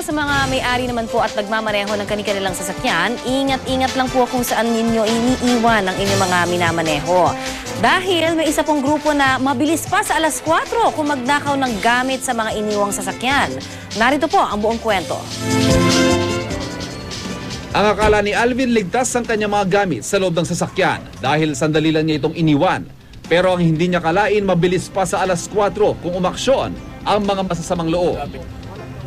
sa mga may-ari naman po at nagmamaneho ng kanilang sasakyan, ingat-ingat lang po kung saan ninyo iniiwan ang inyong mga minamaneho. Dahil may isa pong grupo na mabilis pa sa alas 4 kung magnakaw ng gamit sa mga iniwang sasakyan. Narito po ang buong kwento. Ang akala ni Alvin ligtas ang kanyang mga gamit sa loob ng sasakyan dahil sandali lang niya itong iniwan. Pero ang hindi niya kalain, mabilis pa sa alas 4 kung umaksyon ang mga masasamang loob.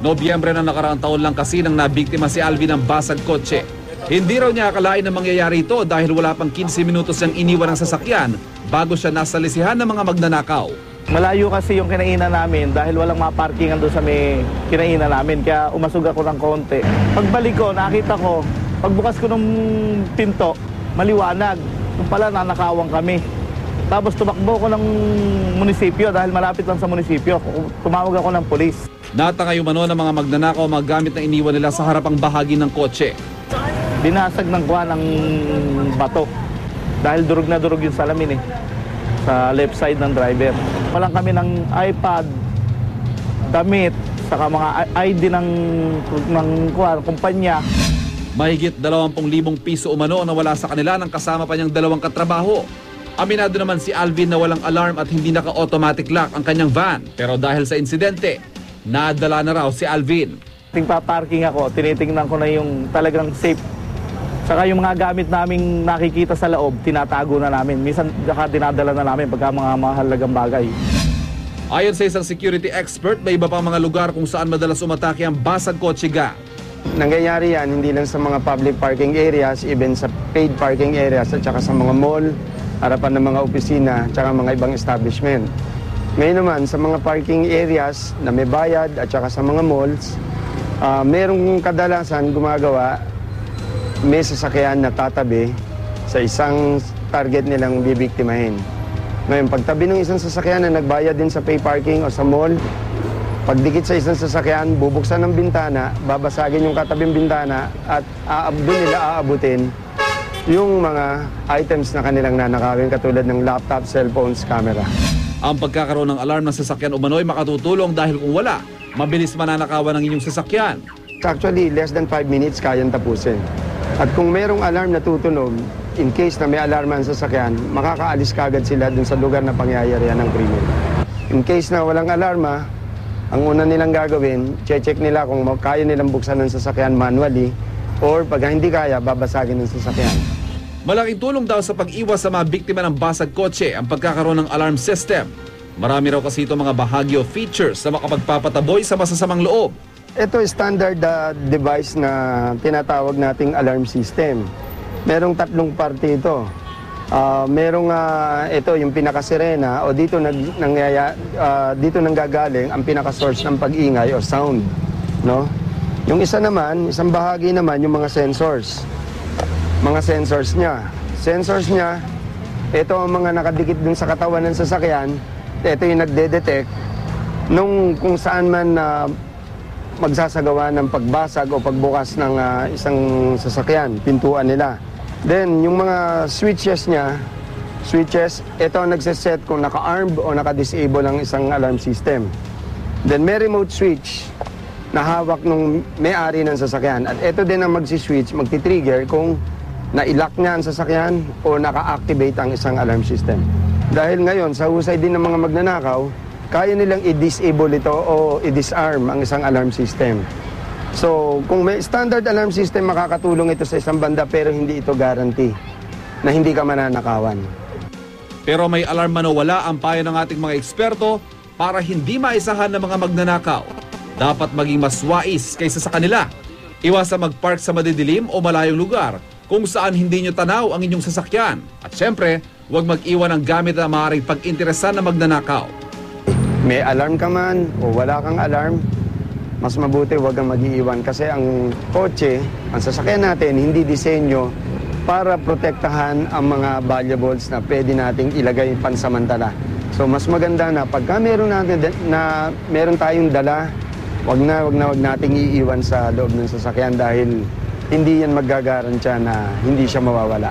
Nobyembre na nakaraang taon lang kasi nang nabiktima si Alvin ng basag kotse. Hindi raw niya akalain na mangyayari ito dahil wala pang 15 minutos niyang iniwan ng sasakyan bago siya nasa lisihan ng mga magnanakaw. Malayo kasi yung kinainan namin dahil walang maparkingan doon sa may kinainan namin. Kaya umasog ako ng konti. Pagbalik ko, nakita ko, pagbukas ko ng pinto, maliwanag. Yung pala, nanakawang kami. Tapos tumakbo ko ng munisipyo dahil malapit lang sa munisipyo. Tumawag ako ng polis. Natangay umano ng mga magnanakaw ang mga gamit na iniwan nila sa harapang bahagi ng kotse. Binasag ng kuha ng bato. Dahil durog na durog yung salamin eh. Sa left side ng driver. Walang kami ng iPad, damit, saka mga ID ng, ng kuha, kumpanya. Mahigit 20,000 piso umano na wala sa kanila ng kasama pa niyang dalawang katrabaho. Aminado naman si Alvin na walang alarm at hindi naka-automatic lock ang kanyang van. Pero dahil sa insidente, nadala na raw si Alvin. Ting paparking ako, tinitingnan ko na yung talagang safe. Saka yung mga gamit naming nakikita sa loob, tinatago na namin. Minsan, saka dinadala na namin pagka mga mahalagang bagay. Ayon sa isang security expert, may iba pang mga lugar kung saan madalas umatake ang basag kotse gang. Nangyayari yan hindi lang sa mga public parking areas, even sa paid parking areas at saka sa mga mall, harapan ng mga opisina, at mga ibang establishment. Ngayon naman, sa mga parking areas na may bayad at saka sa mga malls, uh, merong kadalasan gumagawa, may sasakyan na tatabi sa isang target nilang bibiktimahin. Ngayon, pagtabi ng isang sasakyan na nagbayad din sa pay parking o sa mall, Pagdikit sa isang sasakyan, bubuksan ng bintana, babasagin yung katabing bintana at aab nila aabutin yung mga items na kanilang nanakawin katulad ng laptop, cellphones, camera. Ang pagkakaroon ng alarm ng sasakyan umano'y makatutulong dahil kung wala, mabilis mananakawan ng inyong sasakyan. Actually, less than 5 minutes kayang tapusin. At kung merong alarm na tutunog, in case na may alarm ang sasakyan, makakaalis kagad sila dun sa lugar na pangyayarihan ng krimen. In case na walang alarma, ang una nilang gagawin, check nila kung kaya nilang buksan ng sasakyan manually or pag hindi kaya, babasagin ng sasakyan. Malaking tulong daw sa pag-iwas sa mga biktima ng basag kotse ang pagkakaroon ng alarm system. Marami raw kasi ito mga bahagi o features na makapagpapataboy sa masasamang loob. Ito standard uh, device na tinatawag nating alarm system. Merong tatlong parte ito. Uh, merong uh, ito yung pinaka-sirena o dito nag nangyaya uh, dito nanggagaling ang pinaka-source ng pag-ingay o sound, no? Yung isa naman, isang bahagi naman yung mga sensors. Mga sensors niya. Sensors niya, ito ang mga nakadikit dun sa katawan ng sasakyan. Ito yung nagde-detect nung kung saan man uh, magsasagawa ng pagbasag o pagbukas ng uh, isang sasakyan, pintuan nila. Then, yung mga switches niya, switches, ito ang nagsiset kung naka-armed o naka-disable ang isang alarm system. Then, may remote switch na hawak ng may-ari ng sasakyan. At ito din ang magsi-switch, magti-trigger kung na-lock niya ang sasakyan o naka-activate ang isang alarm system. Dahil ngayon, sa husay din ng mga magnanakaw, kaya nilang i-disable ito o i-disarm ang isang alarm system. So, kung may standard alarm system, makakatulong ito sa isang banda pero hindi ito guarantee na hindi ka mananakawan. Pero may alarm man o wala ang payo ng ating mga eksperto para hindi maisahan ng mga magnanakaw. Dapat maging mas wais kaysa sa kanila. Iwasan mag-park sa madidilim o malayong lugar kung saan hindi nyo tanaw ang inyong sasakyan. At syempre, huwag mag-iwan ng gamit na maaaring pag-interesan na magnanakaw. May alarm ka man o wala kang alarm, mas mabuti huwag kang mag-iiwan kasi ang kotse, ang sasakyan natin, hindi disenyo para protektahan ang mga valuables na pwede nating ilagay pansamantala. So mas maganda na pagka meron natin na meron tayong dala, wag na wag na wag nating iiwan sa loob ng sasakyan dahil hindi yan maggagarantya na hindi siya mawawala.